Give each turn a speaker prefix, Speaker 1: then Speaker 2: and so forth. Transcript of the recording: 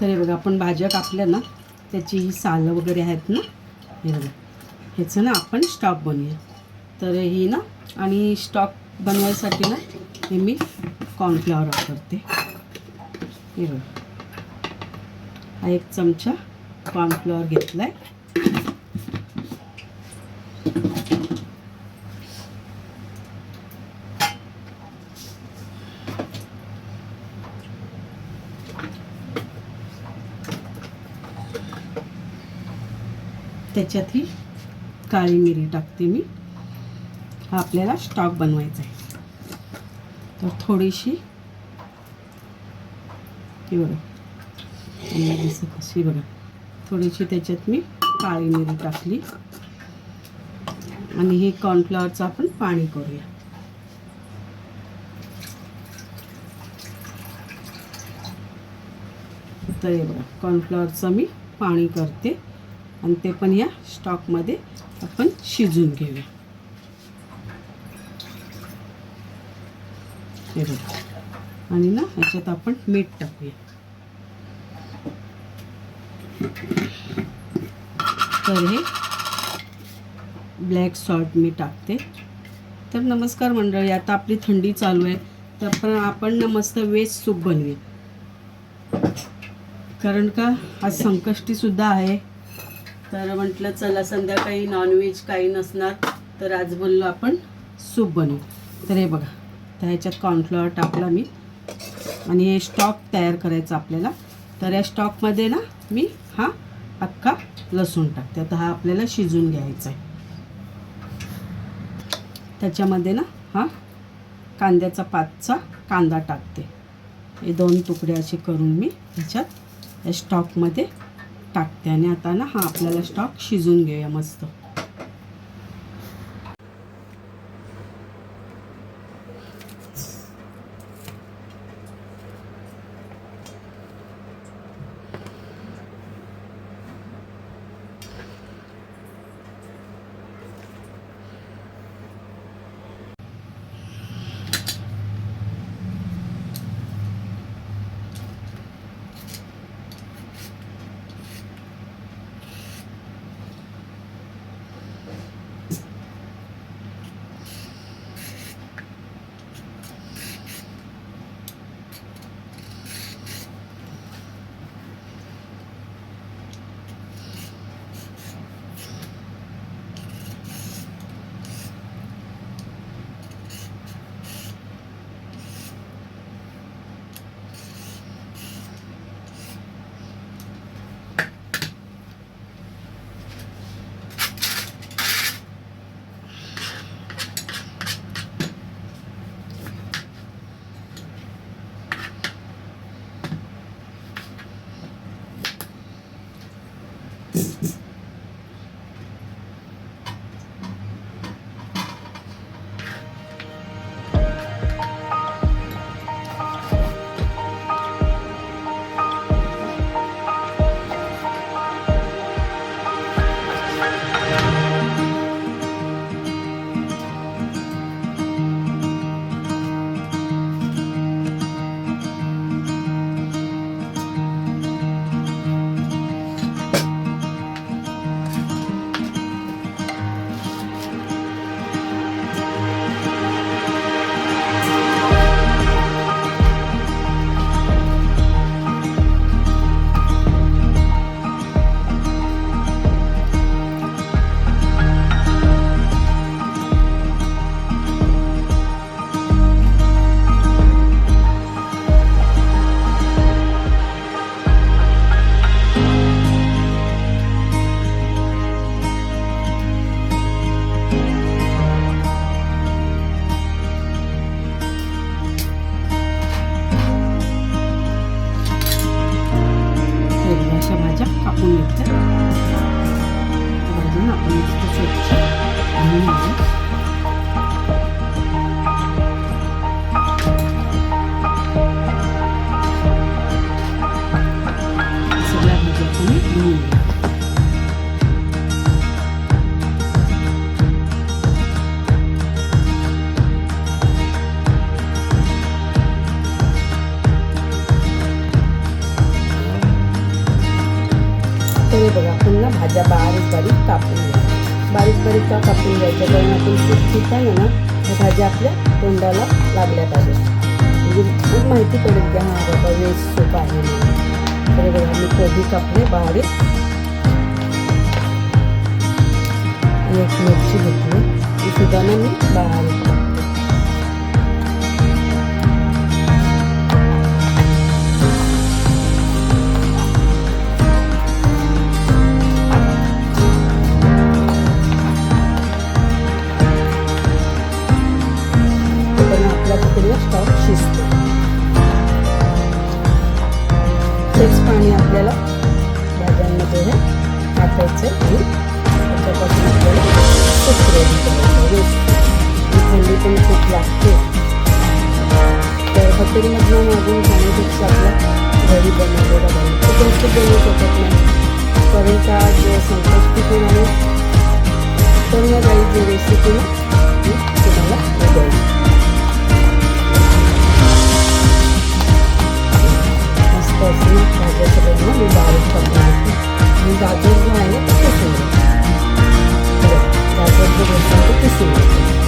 Speaker 1: तर हे बघा आपण भाज्या कापल्या ना त्याची ही सालं वगैरे आहेत ना हे बघा. ह्याचं ना आपण स्टॉक बनवूया. तर ही ना आणि स्टॉक बनवायसाठी ना हे मी कॉर्नफ्लॉवर वापरते. हे बघा. हा एक चमचा कॉर्नफ्लॉवर घेतला आहे त्याच्यात ही काळी मिरी टाकते मी. हा आपल्याला स्टॉक बनवायचा आहे. तर थोडीशी ही बघा. दिसत अशी बघा. थोडीशी त्याच्यात मी काळी मिरी टाकली. आणि हे कॉर्नफ्लॉवरचं आपण पाणी करूया. तर हे बघा कॉर्नफ्लॉवरचं मी पाणी करते. आणि ते पण या स्टॉकमध्ये आपण शिजून घेऊया. हे बघा. आणि ना ह्याच्यात आपण मीठ टाकूया. तर हे ब्लॅक सॉल्ट मी टाकते. तर नमस्कार मंडळी आता आपली थंडी चालू आहे. तर पण आपण ना मस्त वेज सूप बनवूया. कारण का आज संकष्टीसुद्धा आहे. तर म्हटलं चला संध्याकाळी नॉनव्हेज काही नसणार तर आज बोललो आपण सूप बनवू. तर हे बघा तर ह्याच्यात कॉर्नफ्लॉवर टाकला मी. आणि हे स्टॉक तयार करायचा आपल्याला. तर या स्टॉकमध्ये ना मी हा अख्खा लसूण टाकते. आता हा आपल्याला शिजून घ्यायचा आहे. त्याच्यामध्ये ना हा कांद्याचा पाचचा कांदा टाकते. हे दोन तुकडे असे करून मी ह्याच्यात या स्टॉकमध्ये टाकते आणि आता ना हा आपल्याला स्टॉक शिजून घेऊया मस्त. भाज्या बारीक बारीक कापून घ्या. बारीक बारीक का कापून घ्यायच्या कारण आपण सूप आहे ना त्या भाज्या आपल्या तोंडाला लागल्या पाहिजे म्हणजे खूप माहिती पडेल की हा बाबा वेज सोप आहे म्हणून. तर बघा मी कोबी कापले? बारीक. एक मिरची घेतली. ती सुद्धा ना मी बारीक कापते पण आपला तिकडे शिजतो. तेच पाणी आपल्याला भाज्यांमध्ये टाकायचं आणि त्याच्यापासून आपल्याला खूप रेडी करायचं थंडी पण खूप लागते. तर हॉटेलमधनं मागून खाण्यापेक्षा आपल्या घरी बनवलेला बरं खूप गोष्टी बनवू शकत नाही. कारण का जे संकष्टी पण आहे. तर मग काही जे रेसिपी असं ना भाज्या सगळ्यांना मी बारीक कापून घेते आणि गाजर जो आहे तो किसून गाजर जो घेतला तो किसून